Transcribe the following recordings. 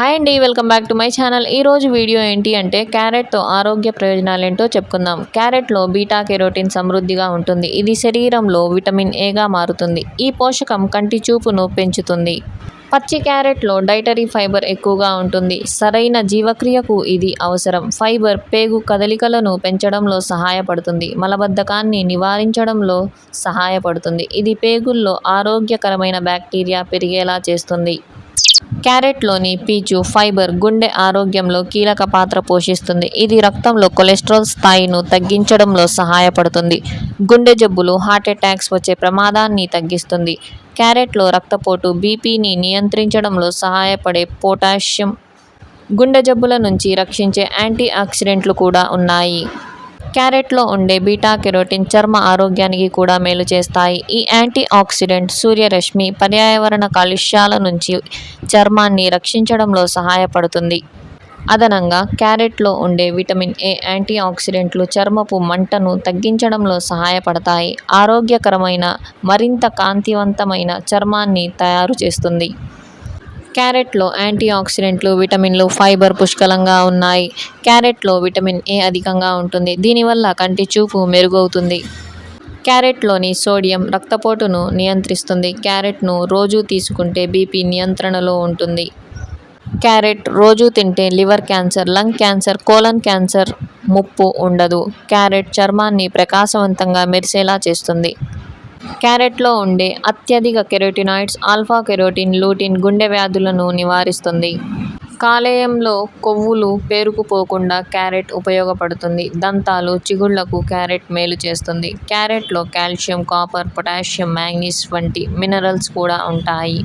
Hi అండి welcome back to my channel. ఈ రోజు వీడియో ఏంటి అంటే క్యారెట్తో ఆరోగ్య ప్రయోజనాలు ఏంటో చెప్పుకుందాం. క్యారెట్లో బీటా కెరోటిన్ సమృద్ధిగా ఉంటుంది. ఇది శరీరంలో విటమిన్ ఏగా మారుతుంది. ఈ పోషకం కంటి చూపును పెంచుతుంది. పచ్చి క్యారెట్లో డైటరీ ఫైబర్ ఎక్కువగా ఉంటుంది. సరైన జీవక్రియకు ఇది అవసరం. ఫైబర్ పేగు కదలికలను పెంచడంలో సహాయపడుతుంది. మలబద్ధకాన్ని నివారించడంలో సహాయపడుతుంది. ఇది పేగుల్లో ఆరోగ్యకరమైన బ్యాక్టీరియా పెరిగేలా చేస్తుంది. క్యారెట్లోని పీచు ఫైబర్ గుండె ఆరోగ్యంలో కీలక పాత్ర పోషిస్తుంది. ఇది రక్తంలో కొలెస్ట్రాల్ స్థాయిను తగ్గించడంలో సహాయపడుతుంది. గుండె జబ్బులు హార్ట్ అటాక్స్ వచ్చే ప్రమాదాన్ని తగ్గిస్తుంది. క్యారెట్లో రక్తపోటు బీపీని నియంత్రించడంలో సహాయపడే పొటాషియం. గుండె జబ్బుల నుంచి రక్షించే యాంటీ ఆక్సిడెంట్లు కూడా ఉన్నాయి. క్యారెట్లో ఉండే బీటా కెరోటిన్ చర్మ ఆరోగ్యానికి కూడా మేలు చేస్తాయి. ఈ యాంటీ ఆక్సిడెంట్ సూర్యరశ్మి పర్యావరణ కాలుష్యాల నుంచి చర్మాన్ని రక్షించడంలో సహాయపడుతుంది. అదనంగా క్యారెట్లో ఉండే విటమిన్ ఏ యాంటీ ఆక్సిడెంట్లు చర్మపు మంటను తగ్గించడంలో సహాయపడతాయి. ఆరోగ్యకరమైన మరింత కాంతివంతమైన చర్మాన్ని తయారు చేస్తుంది. క్యారెట్లో యాంటీ ఆక్సిడెంట్లు విటమిన్లు ఫైబర్ పుష్కలంగా ఉన్నాయి. క్యారెట్లో విటమిన్ ఏ అధికంగా ఉంటుంది. దీనివల్ల కంటి చూపు మెరుగవుతుంది. క్యారెట్లోని సోడియం రక్తపోటును నియంత్రిస్తుంది. క్యారెట్ను రోజు తీసుకుంటే బీపీ నియంత్రణలో ఉంటుంది. క్యారెట్ రోజు తింటే liver cancer lung cancer colon cancer ముప్పు ఉండదు. క్యారెట్ చర్మాన్ని ప్రకాశవంతంగా మెరిసేలా చేస్తుంది. క్యారెట్లో ఉండే అత్యధిక కెరోటినాయిడ్స్ ఆల్ఫా కెరోటిన్ లూటిన్ గుండె వ్యాధులను నివారిస్తుంది. కాలేయంలో కొవ్వులు పేరుకుపోకుండా క్యారెట్ ఉపయోగపడుతుంది. దంతాలు చిగుళ్ళకు క్యారెట్ మేలు చేస్తుంది. క్యారెట్లో కాల్షియం కాపర్ పొటాషియం మ్యాంగనీస్ వంటి మినరల్స్ కూడా ఉంటాయి.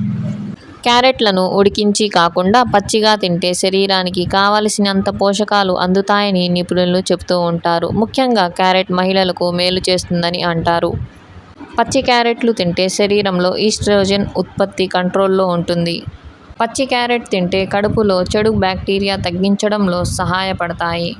క్యారెట్లను ఉడికించి కాకుండా పచ్చిగా తింటే శరీరానికి కావలసినంత పోషకాలు అందుతాయని నిపుణులు చెబుతూ ఉంటారు. ముఖ్యంగా క్యారెట్ మహిళలకు మేలు చేస్తుందని అంటారు. పచ్చి క్యారెట్లు తింటే శరీరంలో ఈస్ట్రోజన్ ఉత్పత్తి కంట్రోల్లో ఉంటుంది. పచ్చి క్యారెట్ తింటే కడుపులో చెడు బ్యాక్టీరియా తగ్గించడంలో సహాయపడతాయి.